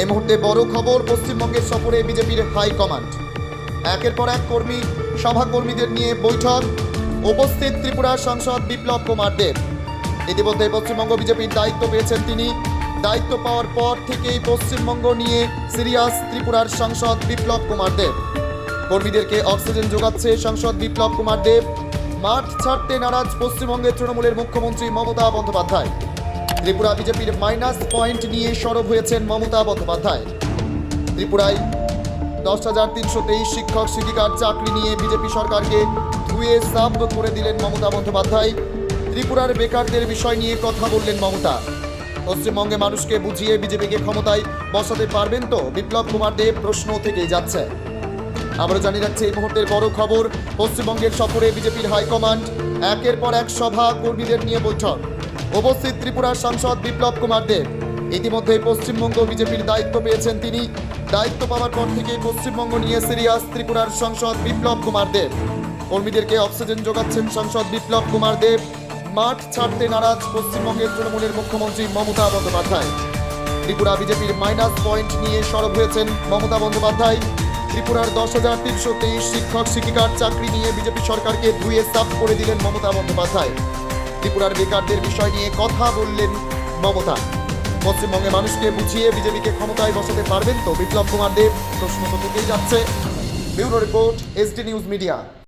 এই মুহূর্তে বড় খবর, পশ্চিমবঙ্গের সফরে বিজেপির হাইকমান্ড একের পর এক কর্মী, সভাকর্মীদের নিয়ে বৈঠক। উপস্থিত ত্রিপুরার সাংসদ বিপ্লব কুমার দেব। ইতিমধ্যে পশ্চিমবঙ্গ বিজেপির দায়িত্ব পেয়েছেন তিনি। দায়িত্ব পাওয়ার পর থেকেই পশ্চিমবঙ্গ নিয়ে সিরিয়াস ত্রিপুরার সাংসদ বিপ্লব কুমার দেব। কর্মীদেরকে অক্সিজেন যোগাচ্ছে সাংসদ বিপ্লব কুমার দেব। মাঠ ছাড়তে নারাজ পশ্চিমবঙ্গের তৃণমূলের মুখ্যমন্ত্রী মমতা বন্দ্যোপাধ্যায়। ত্রিপুরা বিজেপির মাইনাস পয়েন্ট নিয়ে সরব হয়েছেন মমতা বন্দ্যোপাধ্যায়। ত্রিপুরায় দশ হাজার তিনশো তেইশ শিক্ষক, শিক্ষিকার চাকরি নিয়ে বিজেপি সরকারকে ধুয়ে সাব করে দিলেন মমতা বন্দ্যোপাধ্যায়। ত্রিপুরার বেকারদের বিষয় নিয়ে কথা বললেন মমতা। পশ্চিমবঙ্গে মানুষকে বুঝিয়ে বিজেপিকে ক্ষমতায় বসাতে পারবেন তো? বিপ্লব কুমার দেব প্রশ্ন থেকেই যাচ্ছে। আবারও জানিয়ে রাখছে, এই মুহূর্তের বড় খবর, পশ্চিমবঙ্গের সফরে বিজেপির হাইকমান্ড, একের পর এক সভা কর্মীদের নিয়ে বৈঠক। উপস্থিত ত্রিপুরার সাংসদ বিপ্লব কুমার দেব। ইতিমধ্যে পশ্চিমবঙ্গ বিজেপির দায়িত্ব পেয়েছেন তিনি। দায়িত্ব পাওয়ার পর থেকে পশ্চিমবঙ্গ নিয়ে সিরিয়াস ত্রিপুরার সাংসদ বিপ্লব কুমার দেব। কর্মীদেরকে অক্সিজেন যোগাচ্ছেন সাংসদ বিপ্লব কুমার দেব। মাঠ ছাড়তে নারাজ পশ্চিমবঙ্গের তৃণমূলের মুখ্যমন্ত্রী মমতা বন্দ্যোপাধ্যায়। ত্রিপুরা বিজেপির মাইনাস পয়েন্ট নিয়ে সরব হয়েছেন মমতা বন্দ্যোপাধ্যায়। ত্রিপুরার দশ হাজার তিনশো তেইশ শিক্ষক শিক্ষিকার চাকরি নিয়ে বিজেপি সরকারকে ধুয়ে সাফ করে দিলেন মমতা বন্দ্যোপাধ্যায়। ত্রিপুরার বেকারদের বিষয় নিয়ে কথা বললেন মমতা। পশ্চিমবঙ্গে মানুষকে বুঝিয়ে বিজেপিকে ক্ষমতায় বসাতে পারবেন তো? বিপ্লব কুমার দেব, প্রশ্ন তো থেকেই যাচ্ছে। Bureau report SD news media.